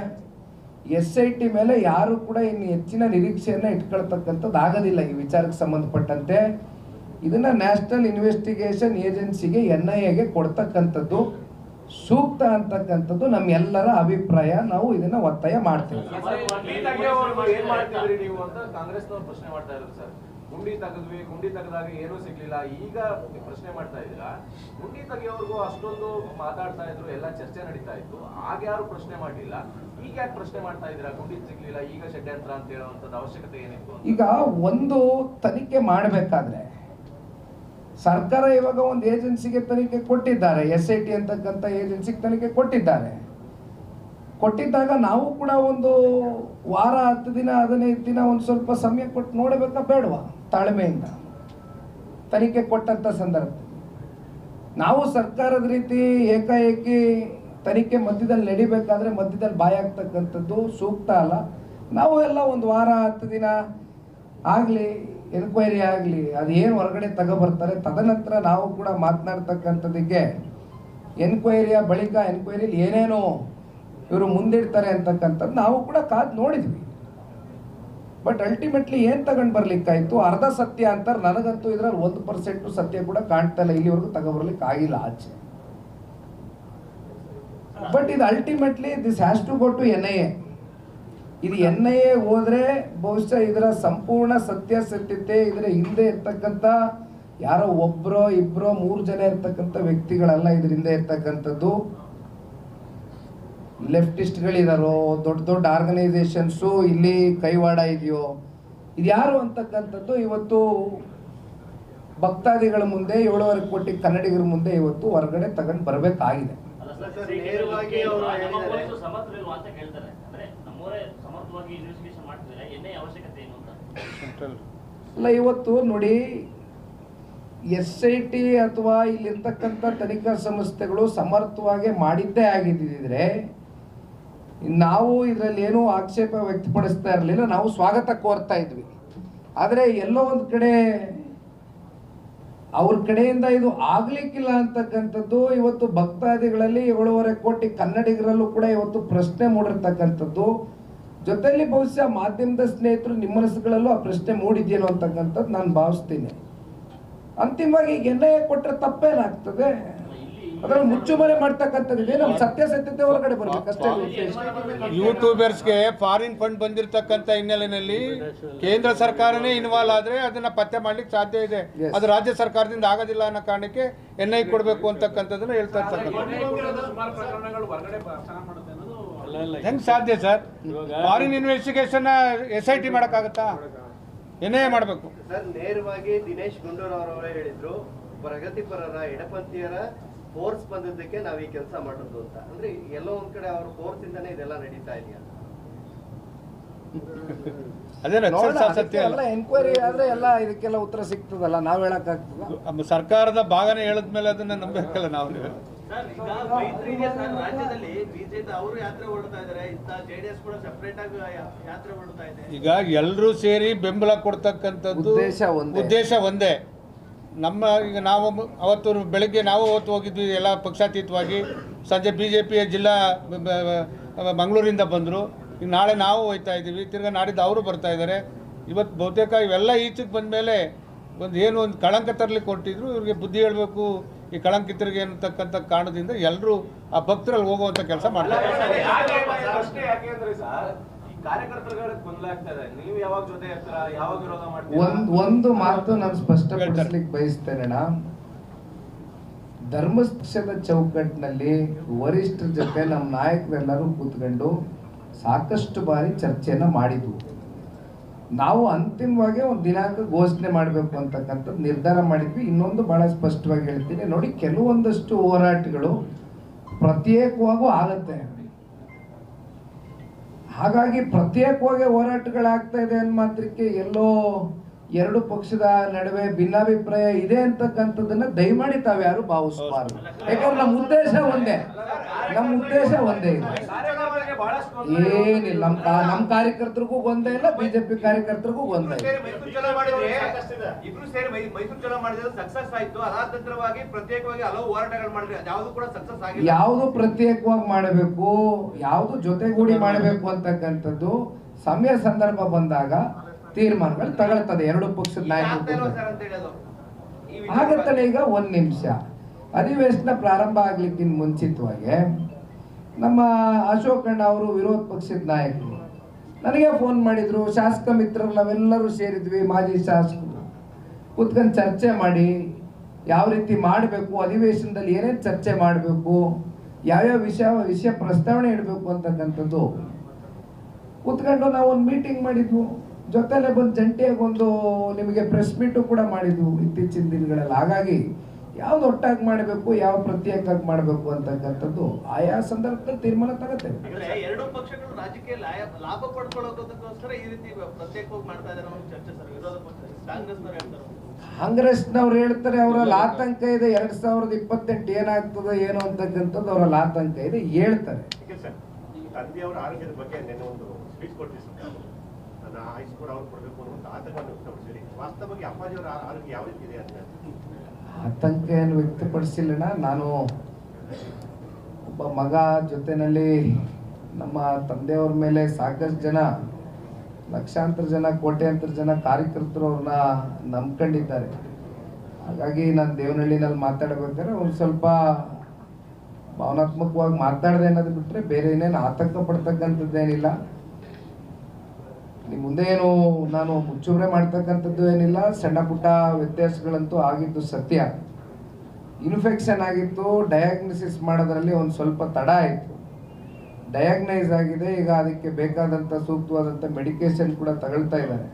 ಎಸ್ ಐ ಟಿ ಮೇಲೆ ಯಾರು ಕೂಡ ಇನ್ನು ಹೆಚ್ಚಿನ ನಿರೀಕ್ಷೆಯನ್ನು ಇಟ್ಕೊಳ್ತಕ್ಕಂಥದ್ದು ಆಗೋದಿಲ್ಲ ಈ ವಿಚಾರಕ್ಕೆ ಸಂಬಂಧಪಟ್ಟಂತೆ. ಇದನ್ನ ನ್ಯಾಷನಲ್ ಇನ್ವೆಸ್ಟಿಗೇಷನ್ ಏಜೆನ್ಸಿಗೆ ಎನ್ ಐ ಎಗೆ ಕೊಡ್ತಕ್ಕಂಥದ್ದು ಸೂಕ್ತ ಅಂತಕ್ಕಂಥದ್ದು ನಮ್ಮೆಲ್ಲರ ಅಭಿಪ್ರಾಯ. ನಾವು ಇದನ್ನ ಒತ್ತಾಯ ಮಾಡ್ತೇವೆ. ಗುಂಡಿ ತೆಗೆದ್ವಿ, ಗುಂಡಿ ತೆಗೆದಾಗ ಏನೂ ಸಿಗ್ಲಿಲ್ಲ. ಈಗ ಪ್ರಶ್ನೆ ಮಾಡ್ತಾ ಇದ್ದೀರಾ? ಗುಂಡಿ ತೆಗೆಯೋರ್ಗು ಅಷ್ಟೊಂದು ಮಾತಾಡ್ತಾ ಇದ್ರು, ಎಲ್ಲ ಚರ್ಚೆ ನಡೀತಾ ಇತ್ತು. ಆಗ ಯಾರು ಪ್ರಶ್ನೆ ಮಾಡಲಿಲ್ಲ. ಈಗ ಯಾಕೆ ಪ್ರಶ್ನೆ ಮಾಡ್ತಾ ಇದ್ದೀರಾ? ಗುಂಡಿ ಸಿಗ್ಲಿಲ್ಲ, ಈಗ ಷಡ್ಯಂತ್ರ ಅಂತ ಹೇಳುವಂಥದ್ದು ಅವಶ್ಯಕತೆ ಏನಿತ್ತು ಈಗ ಒಂದು ತನಿಖೆ ಮಾಡಬೇಕಾದ್ರೆ, ಸರ್ಕಾರ ಇವಾಗ ಒಂದು ಏಜೆನ್ಸಿಗೆ ತನಿಖೆ ಕೊಟ್ಟಿದ್ದಾರೆ. ಎಸ್ ಐ ಟಿ ಅಂತಕ್ಕಂಥ ಏಜೆನ್ಸಿಗೆ ತನಿಖೆ ಕೊಟ್ಟಿದ್ದಾರೆ. ಕೊಟ್ಟಿದ್ದಾಗ ನಾವು ಕೂಡ ಒಂದು ವಾರ, ಹತ್ತು ದಿನ, ಹದಿನೈದು ದಿನ ಒಂದು ಸ್ವಲ್ಪ ಸಮಯ ಕೊಟ್ಟು ನೋಡಬೇಕಾ ಬೇಡವಾ? ತಾಳ್ಮೆಯಿಂದ ತನಿಖೆ ಕೊಟ್ಟಂಥ ಸಂದರ್ಭ. ನಾವು ಸರ್ಕಾರದ ರೀತಿ ಏಕಾಏಕಿ ತನಿಖೆ ಮಧ್ಯದಲ್ಲಿ ನಡಿಬೇಕಾದ್ರೆ ಮಧ್ಯದಲ್ಲಿ ಬಾಯಿ ಆಗ್ತಕ್ಕಂಥದ್ದು ಸೂಕ್ತ ಅಲ್ಲ. ನಾವು ಎಲ್ಲ ಒಂದು ವಾರ, ಹತ್ತು ದಿನ ಆಗಲಿ ಎನ್ಕ್ವೈರಿ ಆಗಲಿ ಅದೇನು ಹೊರಗಡೆ ತಗೋಬರ್ತಾರೆ, ತದನಂತರ ನಾವು ಕೂಡ ಮಾತನಾಡ್ತಕ್ಕಂಥದ್ದಕ್ಕೆ ಎನ್ಕ್ವೈರಿಯ ಬಳಿಕ ಎನ್ಕ್ವೈರಿಲಿ ಏನೇನು ಇವರು ಮುಂದಿಡ್ತಾರೆ ಅಂತಕ್ಕಂಥದ್ದು ನಾವು ಕೂಡ ಕಾದು ನೋಡಿದ್ವಿ. ಬಟ್ ಅಲ್ಟಿಮೇಟ್ಲಿ ಏನು ತಗೊಂಡು ಬರ್ಲಿಕ್ಕಾಯ್ತು? ಅರ್ಧ ಸತ್ಯ ಅಂತಾರೆ ನನಗಂತೂ ಇದ್ರಲ್ಲಿ ಒಂದು ಪರ್ಸೆಂಟ್ ಸತ್ಯ ಕೂಡ ಕಾಣ್ತಾ ಇಲ್ಲ, ಇಲ್ಲಿವರೆಗೂ ತಗೊಬರ್ಲಿಕ್ಕೆ ಆಗಿಲ್ಲ ಆಚೆ. ಬಟ್ ಇದು ultimately this has to go to N I A ಇದು ಎನ್ ಐ ಎ ಹೋದ್ರೆ ಬಹುಶಃ ಇದರ ಸಂಪೂರ್ಣ ಸತ್ಯಾಸತ್ಯತೆ ಇದರ ಹಿಂದೆ ಇರ್ತಕ್ಕಂಥ ಯಾರೋ ಒಬ್ರೋ ಇಬ್ರೋ ಮೂರು ಜನ ಇರ್ತಕ್ಕಂಥ ವ್ಯಕ್ತಿಗಳಲ್ಲ ಇದ್ರ ಹಿಂದೆ ಇರ್ತಕ್ಕಂಥದ್ದು. ಲೆಫ್ಟಿಸ್ಟ್ಗಳಿದಾರೋ ದೊಡ್ಡ ದೊಡ್ಡ ಆರ್ಗನೈಸೇಷನ್ಸು ಇಲ್ಲಿ ಕೈವಾಡ ಇದೆಯೋ ಇದು ಯಾರು ಅಂತಕ್ಕಂಥದ್ದು ಇವತ್ತು ಭಕ್ತಾದಿಗಳ ಮುಂದೆ ಏಳುವರೆ ಕೋಟಿ ಕನ್ನಡಿಗರ ಮುಂದೆ ಇವತ್ತು ಹೊರಗಡೆ ತಗೊಂಡು ಬರಬೇಕಾಗಿದೆ. ಅಲ್ಲ ಇವತ್ತು ನೋಡಿ ಎಸ್ ಐ ಟಿ ಅಥವಾ ಇಲ್ಲಿರ್ತಕ್ಕಂಥ ತನಿಖಾ ಸಂಸ್ಥೆಗಳು ಸಮರ್ಥವಾಗಿ ಮಾಡಿದ್ದೇ ಆಗಿದ್ದಿದ್ರೆ ನಾವು ಇದರಲ್ಲಿ ಏನೂ ಆಕ್ಷೇಪ ವ್ಯಕ್ತಪಡಿಸ್ತಾ ಇರಲಿಲ್ಲ. ನಾವು ಸ್ವಾಗತ ಕೋರ್ತಾ ಇದ್ವಿ. ಆದರೆ ಎಲ್ಲೋ ಒಂದು ಕಡೆ ಅವ್ರ ಕಡೆಯಿಂದ ಇದು ಆಗ್ಲಿಕ್ಕಿಲ್ಲ ಅಂತಕ್ಕಂಥದ್ದು, ಇವತ್ತು ಭಕ್ತಾದಿಗಳಲ್ಲಿ ಏಳುವರೆ ಕೋಟಿ ಕನ್ನಡಿಗರಲ್ಲೂ ಕೂಡ ಇವತ್ತು ಪ್ರಶ್ನೆ ಮೂಡಿರ್ತಕ್ಕಂಥದ್ದು. ಜೊತೆಯಲ್ಲಿ ಬಹುಶಃ ಮಾಧ್ಯಮದ ಸ್ನೇಹಿತರು ನಿಮ್ಮ ಮನಸ್ಸುಗಳಲ್ಲೂ ಆ ಪ್ರಶ್ನೆ ಮೂಡಿದ್ಯೇನೋ ಅಂತಕ್ಕಂಥದ್ದು ನಾನು ಭಾವಿಸ್ತೀನಿ. ಅಂತಿಮವಾಗಿ ಎನ್ ಐ ಎ ಕೊಟ್ಟರೆ ತಪ್ಪೇನಾಗ್ತದೆ? ಅದ್ರಲ್ಲಿ ಮುಚ್ಚುಮರೆ ಮಾಡ್ತಕ್ಕಂಥದ್ದು ಇದೆ ಸತ್ಯ ಸತ್ಯಾಸತ್ಯತೆ ಹೊರಗಡೆ ಬರ್ಬೇಕು ಅಷ್ಟೇ ಉದ್ದೇಶ. ಯೂಟ್ಯೂಬರ್ಸ್ಗೆ ಫಾರಿನ್ ಫಂಡ್ ಬಂದಿರತಕ್ಕಂತ ಹಿನ್ನೆಲೆಯಲ್ಲಿ ಕೇಂದ್ರ ಸರ್ಕಾರನೇ ಇನ್ವಾಲ್ವ್ ಆದ್ರೆ ಅದನ್ನ ಪತ್ತೆ ಮಾಡ್ಲಿಕ್ಕೆ ಸಾಧ್ಯ ಇದೆ. ಅದು ರಾಜ್ಯ ಸರ್ಕಾರದಿಂದ ಆಗೋದಿಲ್ಲ ಅನ್ನೋ ಕಾರಣಕ್ಕೆ ಎನ್ ಐ ಕೊಡಬೇಕು ಅಂತಕ್ಕಂಥದ್ದನ್ನ ಹೇಳ್ತಾ ಇರ್ತಕ್ಕಂಥ ಸುಮಾರು ಪ್ರಕರಣಗಳು ಹೊರಗಡೆ ಪ್ರಚಾರ ಮಾಡುತ್ತೆ ಅನ್ನೋದು ಹೆಂಗ್ ಸಾಧ್ಯ sir? Foreign investigation S I T ಮಾಡಕ್ಕಾಗತ್ತಾ? ಏನೇ ಮಾಡಬೇಕು. ಸರ್ ನೇರವಾಗಿ ದಿನೇಶ್ ಗುಂಡೂರಾವ್ ಅವರೇ ಹೇಳಿದ್ರು ಪ್ರಗತಿಪರರ ಎಡಪಂಥೀಯರ ಫೋರ್ಸ್ ಬಂದಿದ್ದಕ್ಕೆ ನಾವು ಈ ಕೆಲಸ ಮಾಡೋದು ಅಂತ. ಅಂದ್ರೆ ಎಲ್ಲೋ ಒಂದ್ ಕಡೆ ಅವ್ರ ಫೋರ್ಸ್ ಇಂದಾನೆ ಇದೆಲ್ಲ ನಡೀತಾ ಇದೆಯಾ ಎನ್ಕ್ವೈರಿ ಆದ್ರೆ ಎಲ್ಲ ಇದಕ್ಕೆಲ್ಲ ಉತ್ತರ ಸಿಗ್ತದಲ್ಲ ನಾವ್ ನಮ್ಮ ಸರ್ಕಾರದ ಭಾಗನೇ ಹೇಳಿದ್ಮೇಲೆ ಅದನ್ನ ನಂಬಬೇಕಲ್ಲ ನಾವು ಈಗ ಮೈತ್ರಿಗೆ ಸರ್ ರಾಜ್ಯದಲ್ಲಿ ಬಿಜೆಪಿ ಅವರು ಯಾತ್ರೆ ಹೊರಡ್ತಾ ಇದಾರೆ ಇಂತ ಜೆಡಿಎಸ್ ಕೂಡ ಸೆಪರೇಟ್ ಆಗಿ ಯಾ- ಯಾತ್ರೆ ಹೊರಡ್ತಾ ಇದೆ. ಈಗ ಎಲ್ಲರೂ ಸೇರಿ ಬೆಂಬಲ ಕೊಡ್ತಕ್ಕಂಥದ್ದು ಉದ್ದೇಶ ಒಂದೇ. ನಮ್ಮ ಈಗ ನಾವು ಅವತ್ತು ಬೆಳಗ್ಗೆ ನಾವು ಅವತ್ತು ಹೋಗಿದ್ವಿ ಎಲ್ಲ ಪಕ್ಷಾತೀತವಾಗಿ. ಸಂಜೆ ಬಿ ಜೆ ಪಿಯ ಜಿಲ್ಲಾ ಮಂಗಳೂರಿಂದ ಬಂದರು. ಈಗ ನಾಳೆ ನಾವು ಹೋಗ್ತಾ ಇದ್ದೀವಿ. ತಿರ್ಗಾ ನಾಡಿದ್ದು ಅವರು ಬರ್ತಾ ಇದ್ದಾರೆ. ಇವತ್ತು ಬಹುತೇಕ ಇವೆಲ್ಲ ಈಚೆಗೆ ಬಂದ ಮೇಲೆ ಒಂದು ಏನು ಒಂದು ಕಳಂಕ ತರಲಿಕ್ಕೆ ಕೊಟ್ಟಿದ್ರು ಇವ್ರಿಗೆ ಬುದ್ಧಿ ಹೇಳಬೇಕು. ಈ ಕಳಂಕಿತರಿಗೆ ಅನ್ನತಕ್ಕಂಥ ಕಾರಣದಿಂದ ಎಲ್ಲರೂ ಆ ಭಕ್ತರಲ್ಲಿ ಹೋಗುವಂಥ ಕೆಲಸ ಮಾಡ್ತಾರೆ ಒಂದ್ ಮಾತು ನಾನು ಸ್ಪಷ್ಟಪಡಿಸ್ಲಿಕ್ಕೆ ಬಯಸ್ತೇನೆ ಧರ್ಮಸ್ಥಳದ ಚೌಕಟ್ಟಿನಲ್ಲಿ ವರಿಷ್ಠರ ಜೊತೆ ನಮ್ಮ ನಾಯಕರೆಲ್ಲರೂ ಕೂತ್ಕೊಂಡು ಸಾಕಷ್ಟು ಬಾರಿ ಚರ್ಚೆಯನ್ನ ಮಾಡಿದ್ವು. ನಾವು ಅಂತಿಮವಾಗಿ ಒಂದು ದಿನಾಂಕ ಘೋಷಣೆ ಮಾಡಬೇಕು ಅಂತಕ್ಕಂಥದ್ದು ನಿರ್ಧಾರ ಮಾಡಿದ್ವಿ. ಇನ್ನೊಂದು ಬಹಳ ಸ್ಪಷ್ಟವಾಗಿ ಹೇಳ್ತೀನಿ. ನೋಡಿ, ಕೆಲವೊಂದಷ್ಟು ಹೋರಾಟಗಳು ಪ್ರತ್ಯೇಕವಾಗೂ ಆಗತ್ತೆ. ಹಾಗಾಗಿ ಪ್ರತ್ಯೇಕವಾಗಿ ಹೋರಾಟಗಳಾಗ್ತಾ ಇದೆ ಅನ್ನೋ ಮಾತ್ರಕ್ಕೆ ಎಲ್ಲೋ ಎರಡು ಪಕ್ಷದ ನಡುವೆ ಭಿನ್ನಾಭಿಪ್ರಾಯ ಇದೆ ಅಂತಕ್ಕಂಥದ್ದನ್ನ ದಯಮಾಡಿ ತಾವ್ಯಾರು ಭಾವಿಸಬಾರದು. ಯಾಕಂದ್ರೆ ನಮ್ಮ ಉದ್ದೇಶ ಒಂದೇ. ನಮ್ಮ ಉದ್ದೇಶ ಒಂದೇ ಇದೆ. ಏನಿಲ್ಲ ನಮ್ಮ ಕಾ- ನಮ್ಮ ಕಾರ್ಯಕರ್ತರಿಗೂ ಒಂದೇ ಇಲ್ಲ ಬಿಜೆಪಿ ಕಾರ್ಯಕರ್ತರಿಗೂ ಒಂದೇ ಇಲ್ಲ. ಸೇರಿ ಮೈಸೂರು ಚಲೋ ಮಾಡಿದ್ರೆ ಇಬ್ರು ಸೇರಿ ಮೈ- ಮೈಸೂರು ಚಲೋ ಸಕ್ಸಸ್ ಆಯ್ತು. ಅದಾದ ನಂತರವಾಗಿ ಪ್ರತ್ಯೇಕವಾಗಿ ಹಲವು ಹೋರಾಟಗಳು ಮಾಡಿದ್ರೆ ಯಾವುದು ಕೂಡ ಸಕ್ಸಸ್ ಆಗಿಲ್ಲ. ಯಾವುದು ಪ್ರತ್ಯೇಕವಾಗಿ ಮಾಡಬೇಕು ಯಾವುದು ಜೊತೆಗೂಡಿ ಮಾಡಬೇಕು ಅಂತಕ್ಕಂಥದ್ದು ಸಮಯ ಸಂದರ್ಭ ಬಂದಾಗ ತೀರ್ಮಾನಗಳು ತಗೊಳ್ತದೆ ಎರಡು ಪಕ್ಷದ ನಾಯಕರು ಆಗತ್ತಲ್ಲ ಈಗ ಒಂದು ನಿಮಿಷ. ಅಧಿವೇಶನ ಪ್ರಾರಂಭ ಆಗ್ಲಿಕ್ಕಿಂತ ಮುಂಚಿತವಾಗಿ ನಮ್ಮ ಅಶೋಕ್ ಅಣ್ಣ ಅವರು ವಿರೋಧ ಪಕ್ಷದ ನಾಯಕರು ನನಗೆ ಫೋನ್ ಮಾಡಿದ್ರು ಶಾಸಕ ಮಿತ್ರರು ನಾವೆಲ್ಲರೂ ಸೇರಿದ್ವಿ ಮಾಜಿ ಶಾಸಕರು. ಕೂತ್ಕೊಂಡು ಚರ್ಚೆ ಮಾಡಿ ಯಾವ ರೀತಿ ಮಾಡಬೇಕು ಅಧಿವೇಶನದಲ್ಲಿ ಏನೇನು ಚರ್ಚೆ ಮಾಡಬೇಕು ಯಾವ್ಯಾವ ವಿಷಯ ವಿಷಯ ಪ್ರಸ್ತಾವನೆ ಇಡಬೇಕು ಅಂತಕ್ಕಂಥದ್ದು. ಕೂತ್ಕೊಂಡು ನಾವು ಒಂದು ಮೀಟಿಂಗ್ ಮಾಡಿದ್ವು. ಜೊತೆಲೆ ಬಂದು ಜಂಟಿಯಾಗಿ ಒಂದು ನಿಮಗೆ ಪ್ರೆಸ್ ಮೀಟು ಕೂಡ ಮಾಡಿದ್ವು ಇತ್ತೀಚಿನ ದಿನಗಳಲ್ಲಿ. ಹಾಗಾಗಿ ಯಾವ್ದು ಒಟ್ಟಾಗಿ ಮಾಡಬೇಕು ಯಾವ ಪ್ರತ್ಯೇಕವಾಗಿ ಮಾಡಬೇಕು ಅಂತಕ್ಕಂಥದ್ದು ಆಯಾ ಸಂದರ್ಭದಲ್ಲಿ ತೀರ್ಮಾನ ತಗತ್ತೇವೆ ಅಂದ್ರೆ ಎರಡು ಪಕ್ಷಗಳು ರಾಜಕೀಯ ಲಾಭ ಪಡ್ಕೊಳ್ಳೋದಕ್ಕೋಸ್ಕರ ಈ ರೀತಿ ಪ್ರತ್ಯೇಕವಾಗಿ ಮಾಡ್ತಾ ಇದಾರೆ ಅನ್ನೋ ಚರ್ಚೆ ಸರ್ ವಿರೋಧ ಪಕ್ಷ ಕಾಂಗ್ರೆಸ್ನವ್ರು ಹೇಳ್ತಾರೆ. ಕಾಂಗ್ರೆಸ್ನವ್ರು ಹೇಳ್ತಾರೆ ಅವರಲ್ಲಿ ಆತಂಕ ಇದೆ ಎರಡ್ ಸಾವಿರದ ಇಪ್ಪತ್ತೆಂಟು ಏನಾಗ್ತದೆ ಏನು ಅಂತಕ್ಕಂಥದ್ದು ಅವರಲ್ಲಿ ಆತಂಕ ಇದೆ ಹೇಳ್ತಾರೆ. ತಂದೆಯವರ ಆರೋಗ್ಯದ ಬಗ್ಗೆ ಒಂದು ಸ್ಪೀಚ್ ಕೊಡ್ತೀವಿ ಆತಂಕ ಏನು ವ್ಯಕ್ತಪಡಿಸಿಲ್ಲಣ್ಣ. ನಾನು ಒಬ್ಬ ಮಗ ಜೊತೆನಲ್ಲಿ ನಮ್ಮ ತಂದೆಯವ್ರ ಮೇಲೆ ಸಾಕಷ್ಟು ಜನ, ಲಕ್ಷಾಂತರ ಜನ, ಕೋಟ್ಯಾಂತರ ಜನ ಕಾರ್ಯಕರ್ತರು ಅವ್ರನ್ನ ನಂಬ್ಕೊಂಡಿದ್ದಾರೆ. ಹಾಗಾಗಿ ನಾನು ದೇವನಹಳ್ಳಿನಲ್ಲಿ ಮಾತಾಡಬೇಕಾದ್ರೆ ಒಂದು ಸ್ವಲ್ಪ ಭಾವನಾತ್ಮಕವಾಗಿ ಮಾತಾಡದೆ ಅನ್ನೋದು ಬಿಟ್ಟರೆ ಬೇರೆ ಏನೇನು ಆತಂಕ ಪಡ್ತಕ್ಕಂಥದ್ದೇನಿಲ್ಲ ನಿಮ್ಮ ಮುಂದೆ ಏನು ನಾನು ಮುಚ್ಚುಮರೆ ಮಾಡ್ತಕ್ಕಂಥದ್ದು ಏನಿಲ್ಲ, ಸಣ್ಣ ಪುಟ್ಟ ವ್ಯತ್ಯಾಸಗಳಂತೂ ಆಗಿದ್ದು ಸತ್ಯ. ಇನ್ಫೆಕ್ಷನ್ ಆಗಿತ್ತು ಡಯಾಗ್ನೋಸಿಸ್ ಮಾಡೋದ್ರಲ್ಲಿ ಒಂದು ಸ್ವಲ್ಪ ತಡ ಆಯಿತು. ಡಯಾಗ್ನೈಸ್ ಆಗಿದೆ, ಈಗ ಅದಕ್ಕೆ ಬೇಕಾದಂಥ ಸೂಕ್ತವಾದಂಥ ಮೆಡಿಕೇಶನ್ ಕೂಡ ತಗೊಳ್ತಾ ಇದ್ದಾರೆ.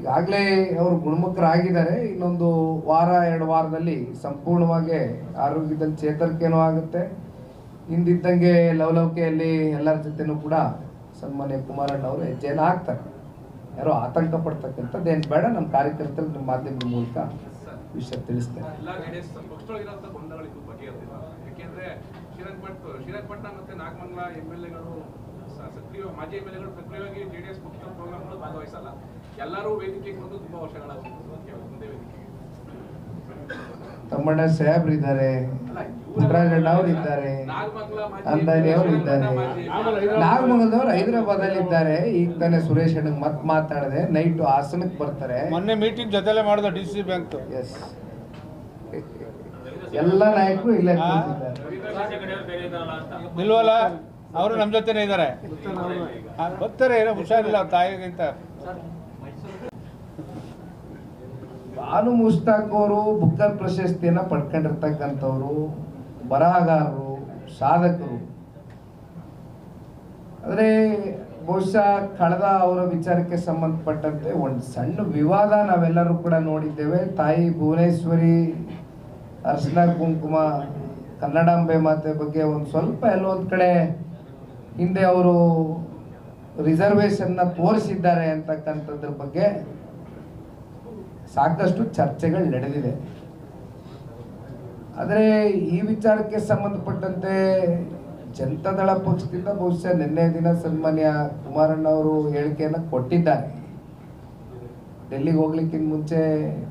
ಈಗಾಗಲೇ ಅವರು ಗುಣಮುಖರಾಗಿದ್ದಾರೆ, ಇನ್ನೊಂದು ವಾರ, ಎರಡು ವಾರದಲ್ಲಿ ಸಂಪೂರ್ಣವಾಗಿ ಆರೋಗ್ಯದಲ್ಲಿ ಚೇತರಿಕೆನೂ ಆಗುತ್ತೆ. ಹಿಂದಿದ್ದಂಗೆ ಲವಲವಿಕೆಯಲ್ಲಿ ಎಲ್ಲರ ಜೊತೆನೂ ಕೂಡ ಸನ್ಮಾನ್ಯ ಕುಮಾರಣ್ಣ ಅವರು ಹೆಜ್ಜೆಯನ್ನು ಹಾಕ್ತಾರೆ. ಯಾರೋ ಆತಂಕ ಪಡ್ತಕ್ಕಂಥದ್ದು ಏನು ಬೇಡ ನಮ್ಮ ಕಾರ್ಯಕರ್ತರು ನಮ್ಮ ಮಾಧ್ಯಮದ ಮೂಲಕ ವಿಷಯ ತಿಳಿಸ್ತೇನೆ ಎಲ್ಲರೂ ವೇದಿಕೆಗೆ ಬಂದು ತುಂಬಾ ವೇದಿಕೆಗೆ. ತಮ್ಮಣ್ಣ ಸಾಹೇಬ್ರು ಇದ್ದಾರೆ ಪುಟ್ಟರಾಜಣ್ಣ ಅವ್ರು ಇದ್ದಾರೆ ಅಂದಾನಿ ಅವರು ಇದ್ದಾರೆ. ನಾಗಮಂಗಲದವ್ರು ಹೈದರಾಬಾದ್ ಅಲ್ಲಿ ಇದ್ದಾರೆ. ಈಗ ತಾನೇ ಸುರೇಶ್ ಅಣ್ಣಗೆ ಮತ್ ಮಾತಾಡಿದೆ ನೈಟ್ ಹಾಸನಕ್ಕೆ ಬರ್ತಾರೆ. ಮೊನ್ನೆ ಮೀಟಿಂಗ್ ಜೊತೆಲೆ ಮಾಡಿದ ಡಿ ಸಿ ಬ್ಯಾಂಕ್ ಎಸ್ ಎಲ್ಲ ನಾಯಕರು ಇಲ್ಲೇ ನಿಲ್ವಲ್ಲ ಅವರು ನಮ್ಮ ಜೊತೆನೇ ಇದ್ದಾರೆ. ಬರ್ತಾರೆ ಏನೋ ಹುಷಾರಿಲ್ಲ ಅವ್ರ ತಾಯಿಗಿಂತ. ಬಾನು ಮುಸ್ತಾಕ್ ಅವರು, ಬುಕ್ಕರ್ ಪ್ರಶಸ್ತಿಯನ್ನು ಪಡ್ಕೊಂಡಿರ್ತಕ್ಕಂಥವ್ರು, ಬರಹಗಾರರು, ಸಾಧಕರು. ಆದರೆ ಬಹುಶಃ ಕಳೆದ ಅವರ ವಿಚಾರಕ್ಕೆ ಸಂಬಂಧಪಟ್ಟಂತೆ ಒಂದು ಸಣ್ಣ ವಿವಾದ ನಾವೆಲ್ಲರೂ ಕೂಡ ನೋಡಿದ್ದೇವೆ. ತಾಯಿ ಭುವನೇಶ್ವರಿ, ಅರ್ಶನ ಕುಂಕುಮ, ಕನ್ನಡಾಂಬೆ ಮಾತೆ ಬಗ್ಗೆ ಒಂದು ಸ್ವಲ್ಪ ಎಲ್ಲೋ ಒಂದು ಕಡೆ ಹಿಂದೆ ಅವರು ರಿಸರ್ವೇಷನ್ನ ತೋರಿಸಿದ್ದಾರೆ ಅಂತಕ್ಕಂಥದ್ರ ಬಗ್ಗೆ ಸಾಕಷ್ಟು ಚರ್ಚೆಗಳು ನಡೆದಿದೆ. ಆದರೆ ಈ ವಿಚಾರಕ್ಕೆ ಸಂಬಂಧಪಟ್ಟಂತೆ ಜನತಾದಳ ಪಕ್ಷದಿಂದ ಬಹುಶಃ ನಿನ್ನೆ ದಿನ ಸನ್ಮಾನ್ಯ ಕುಮಾರಣ್ಣ ಅವರು ಹೇಳಿಕೆಯನ್ನು ಕೊಟ್ಟಿದ್ದಾರೆ. ಡೆಲ್ಲಿಗೆ ಹೋಗ್ಲಿಕ್ಕಿಂತ ಮುಂಚೆ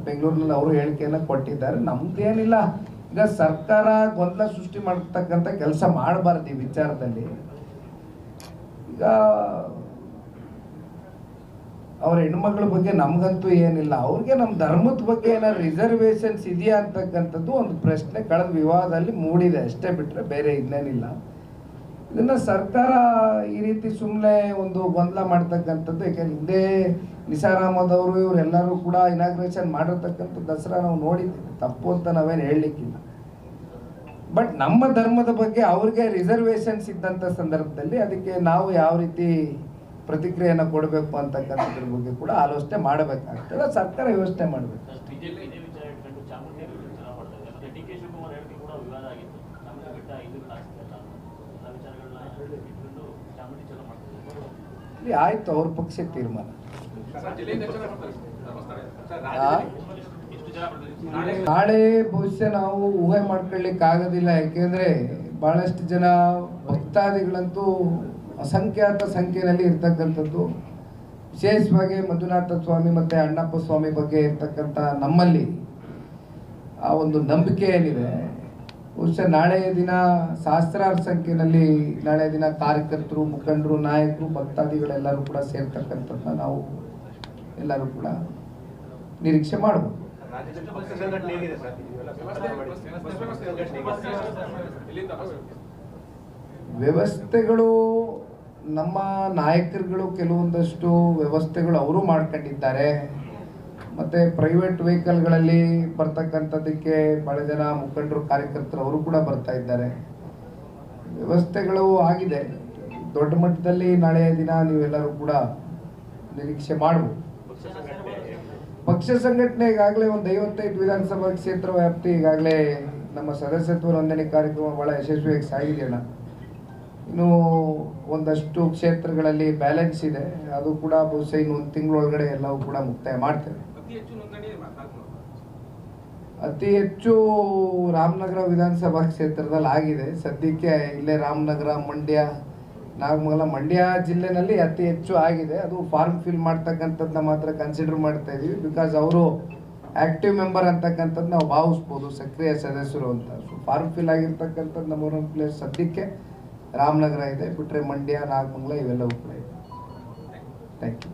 ಬೆಂಗಳೂರಿನಲ್ಲಿ ಅವರು ಹೇಳಿಕೆಯನ್ನು ಕೊಟ್ಟಿದ್ದಾರೆ. ನಮ್ದೇನಿಲ್ಲ ಈಗ ಸರ್ಕಾರ ಗೊಂದಲ ಸೃಷ್ಟಿ ಮಾಡತಕ್ಕಂಥ ಕೆಲಸ ಮಾಡಬಾರ್ದು ಈ ವಿಚಾರದಲ್ಲಿ. ಈಗ ಅವ್ರ ಹೆಣ್ಮಕ್ಳ ಬಗ್ಗೆ ನಮಗಂತೂ ಏನಿಲ್ಲ. ಅವ್ರಿಗೆ ನಮ್ಮ ಧರ್ಮದ ಬಗ್ಗೆ ಏನಾದ್ರು ರಿಸರ್ವೇಶನ್ಸ್ ಇದೆಯಾ ಅಂತಕ್ಕಂಥದ್ದು ಒಂದು ಪ್ರಶ್ನೆ ಕಳೆದ ವಿವಾದದಲ್ಲಿ ಮೂಡಿದೆ. ಅಷ್ಟೇ ಬಿಟ್ಟರೆ ಬೇರೆ ಇನ್ನೇನಿಲ್ಲ. ಇದನ್ನ ಸರ್ಕಾರ ಈ ರೀತಿ ಸುಮ್ಮನೆ ಒಂದು ಗೊಂದಲ ಮಾಡ್ತಕ್ಕಂಥದ್ದು ಯಾಕೆಂದ್ರೆ ಹಿಂದೆ ನಿಸಾರ್ ಅಹಮದ್ ಅವರು ಇವರೆಲ್ಲರೂ ಕೂಡ ಇನಾಗ್ರೇಷನ್ ಮಾಡಿರ್ತಕ್ಕಂಥ ದಸರಾ ನಾವು ನೋಡಿದ್ದೀವಿ ತಪ್ಪು ಅಂತ ನಾವೇನು ಹೇಳಲಿಕ್ಕಿಲ್ಲ. ಬಟ್ ನಮ್ಮ ಧರ್ಮದ ಬಗ್ಗೆ ಅವ್ರಿಗೆ ರಿಸರ್ವೇಶನ್ಸ್ ಇದ್ದಂಥ ಸಂದರ್ಭದಲ್ಲಿ ಅದಕ್ಕೆ ನಾವು ಯಾವ ರೀತಿ ಪ್ರತಿಕ್ರಿಯೆಯನ್ನು ಕೊಡಬೇಕು ಅಂತಕ್ಕಂಥದ್ರ ಬಗ್ಗೆ ಕೂಡ ಆಲೋಚನೆ ಮಾಡಬೇಕಾಗ್ತದೆ ಸರ್ಕಾರ ಯೋಚನೆ ಮಾಡಬೇಕು. ಆಯ್ತು ಅವ್ರ ಪಕ್ಷ ತೀರ್ಮಾನ. ನಾಳೆ ಭವಿಷ್ಯ ನಾವು ಊಹೆ ಮಾಡ್ಕೊಳ್ಳಿಕ್ಕೆ ಆಗೋದಿಲ್ಲ ಯಾಕೆಂದ್ರೆ ಬಹಳಷ್ಟು ಜನ ಭಕ್ತಾದಿಗಳಂತೂ ಅಸಂಖ್ಯಾತ ಸಂಖ್ಯೆಯಲ್ಲಿ ಇರ್ತಕ್ಕಂಥದ್ದು. ವಿಶೇಷವಾಗಿ ಮಂಜುನಾಥ ಸ್ವಾಮಿ ಮತ್ತು ಅಣ್ಣಪ್ಪ ಸ್ವಾಮಿ ಬಗ್ಗೆ ಇರ್ತಕ್ಕಂಥ ನಮ್ಮಲ್ಲಿ ಆ ಒಂದು ನಂಬಿಕೆ ಏನಿದೆ? ಬಹುಶಃ ನಾಳೆಯ ದಿನ ಸಹಸ್ರಾರು ಸಂಖ್ಯೆಯಲ್ಲಿ ನಾಳೆಯ ದಿನ ಕಾರ್ಯಕರ್ತರು, ಮುಖಂಡರು, ನಾಯಕರು, ಭಕ್ತಾದಿಗಳೆಲ್ಲರೂ ಕೂಡ ಸೇರ್ತಕ್ಕಂಥದ್ದನ್ನ ನಾವು ಎಲ್ಲರೂ ಕೂಡ ನಿರೀಕ್ಷೆ ಮಾಡಬಹುದು ವ್ಯವಸ್ಥೆಗಳು ನಮ್ಮ ನಾಯಕರುಗಳು ಕೆಲವೊಂದಷ್ಟು ವ್ಯವಸ್ಥೆಗಳು ಅವರು ಮಾಡ್ಕೊಂಡಿದ್ದಾರೆ. ಮತ್ತು ಪ್ರೈವೇಟ್ ವೆಹಿಕಲ್ಗಳಲ್ಲಿ ಬರ್ತಕ್ಕಂಥದ್ದಕ್ಕೆ ಭಾಳ ಜನ ಮುಖಂಡರು, ಕಾರ್ಯಕರ್ತರು ಅವರು ಕೂಡ ಬರ್ತಾ ಇದ್ದಾರೆ. ವ್ಯವಸ್ಥೆಗಳು ಆಗಿದೆ. ದೊಡ್ಡ ಮಟ್ಟದಲ್ಲಿ ನಾಳೆ ದಿನ ನೀವೆಲ್ಲರೂ ಕೂಡ ನಿರೀಕ್ಷೆ ಮಾಡಬಹುದು ಪಕ್ಷ ಸಂಘಟನೆ ಈಗಾಗಲೇ ಒಂದು ಐವತ್ತೈದು ವಿಧಾನಸಭಾ ಕ್ಷೇತ್ರ ವ್ಯಾಪ್ತಿ ಈಗಾಗಲೇ ನಮ್ಮ ಸದಸ್ಯತ್ವ ನೋಂದಣಿ ಕಾರ್ಯಕ್ರಮ ಭಾಳ ಯಶಸ್ವಿಯಾಗಿ ಸಾಗಿದೆಯಲ್ಲ ಇನ್ನು ಒಂದಷ್ಟು ಕ್ಷೇತ್ರಗಳಲ್ಲಿ ಬ್ಯಾಲೆನ್ಸ್ ಇದೆ. ಅದು ಕೂಡ ಬಹುಶಃ ಇನ್ನು ಒಂದು ತಿಂಗಳೊಳಗಡೆ ಎಲ್ಲವೂ ಕೂಡ ಮುಕ್ತಾಯ ಮಾಡ್ತೇವೆ. ಅತಿ ಹೆಚ್ಚು ರಾಮನಗರ ವಿಧಾನಸಭಾ ಕ್ಷೇತ್ರದಲ್ಲಿ ಆಗಿದೆ. ಸದ್ಯಕ್ಕೆ ಇಲ್ಲೇ ರಾಮನಗರ ಮಂಡ್ಯ ನಾಗಮಂಗಲ ಮಂಡ್ಯ ಜಿಲ್ಲೆನಲ್ಲಿ ಅತಿ ಹೆಚ್ಚು ಆಗಿದೆ. ಅದು ಫಾರ್ಮ್ ಫಿಲ್ ಮಾಡ್ತಕ್ಕಂಥದ್ದನ್ನ ಮಾತ್ರ ಕನ್ಸಿಡರ್ ಮಾಡ್ತಾ ಇದ್ದೀವಿ ಬಿಕಾಸ್ ಅವರು ಆಕ್ಟಿವ್ ಮೆಂಬರ್ ಅಂತಕ್ಕಂಥದ್ದು ನಾವು ಭಾವಿಸ್ಬೋದು. ಸಕ್ರಿಯ ಸದಸ್ಯರು ಅಂತ. ಸೊ ಫಾರ್ಮ್ ಫಿಲ್ ಆಗಿರ್ತಕ್ಕಂಥದ್ದು ನಮ್ಮ ಪ್ಲೇಸ್ ಸದ್ಯಕ್ಕೆ. ರಾಮನಗರ ಇದೆ ಬಿಟ್ಟರೆ ಮಂಡ್ಯ ನಾಗಮಂಗಲ ಇವೆಲ್ಲವೂ ಕೂಡ ಇದೆ ಥ್ಯಾಂಕ್ ಯು